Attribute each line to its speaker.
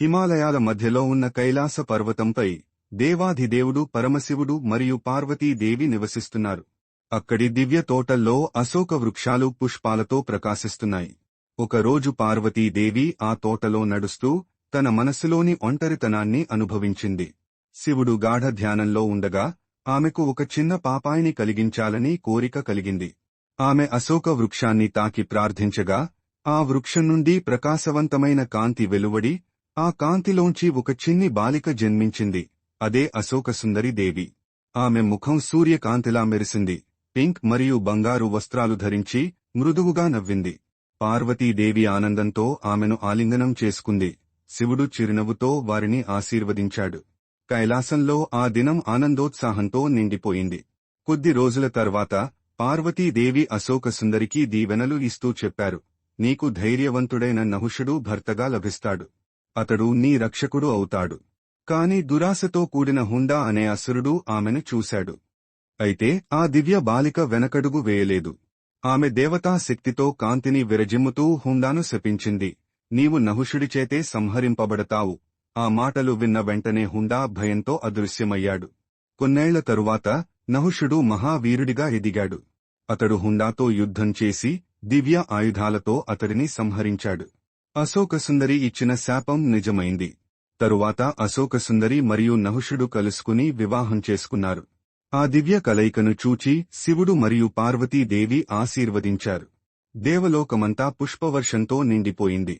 Speaker 1: హిమాలయాల మధ్యలో ఉన్న కైలాస పర్వతంపై దేవాధిదేవుడు పరమశివుడు మరియు పార్వతీదేవి నివసిస్తున్నారు. అక్కడి దివ్య తోటల్లో అశోక వృక్షాలు పుష్పాలతో ప్రకాశిస్తున్నాయి. ఒకరోజు పార్వతీదేవి ఆ తోటలో నడుస్తూ తన మనస్సులోని ఒంటరితనాన్ని అనుభవించింది. శివుడు గాఢ ధ్యానంలో ఉండగా ఆమెకు ఒక చిన్న పాపాయిని కలిగించాలని కోరిక కలిగింది. ఆమె అశోక వృక్షాన్ని తాకి ప్రార్థించగా ఆ వృక్షం నుండి ప్రకాశవంతమైన కాంతి వెలువడి ఆ కాంతిలోంచి ఒక చిన్ని బాలిక జన్మించింది. అదే అశోకసుందరి దేవి. ఆమె ముఖం సూర్యకాంతిలా మెరిసింది. పింక్ మరియు బంగారు వస్త్రాలు ధరించి మృదువుగా నవ్వింది. పార్వతీదేవి ఆనందంతో ఆమెను ఆలింగనం చేసుకుంది. శివుడు చిరునవ్వుతో వారిని ఆశీర్వదించాడు. కైలాసంలో ఆ దినం ఆనందోత్సాహంతో నిండిపోయింది. కొద్ది రోజుల తర్వాత పార్వతీదేవి అశోకసుందరికి దీవెనలు ఇస్తూ చెప్పారు. నీకు ధైర్యవంతుడైన నహుషుడు భర్తగా లభిస్తాడు. అతడు నీ రక్షకుడు అవుతాడు. కాని దురాశతో కూడిన హుండా అనే అసురుడు ఆమెను చూశాడు. అయితే ఆ దివ్య బాలిక వెనకడుగు వేయలేదు. ఆమె దేవతా శక్తితో కాంతిని విరజిమ్ముతూ హుండాను శపించింది. నీవు నహుషుడిచేతే సంహరింపబడతావు. ఆ మాటలు విన్న వెంటనే హుండా భయంతో అదృశ్యమయ్యాడు. కొన్నేళ్ళ తరువాత నహుషుడు మహావీరుడిగా ఎదిగాడు. అతడు హుండాతో యుద్ధం చేసి దివ్య ఆయుధాలతో అతడిని సంహరించాడు. అశోకసుందరి ఇచ్చిన శాపం నిజమైంది. తరువాత అశోకసుందరి మరియు నహుషుడు కలుసుకుని వివాహం చేసుకున్నారు. ఆ దివ్య కలయికను చూచి శివుడు మరియు పార్వతీదేవి ఆశీర్వదించారు. దేవలోకమంతా పుష్పవర్షంతో నిండిపోయింది.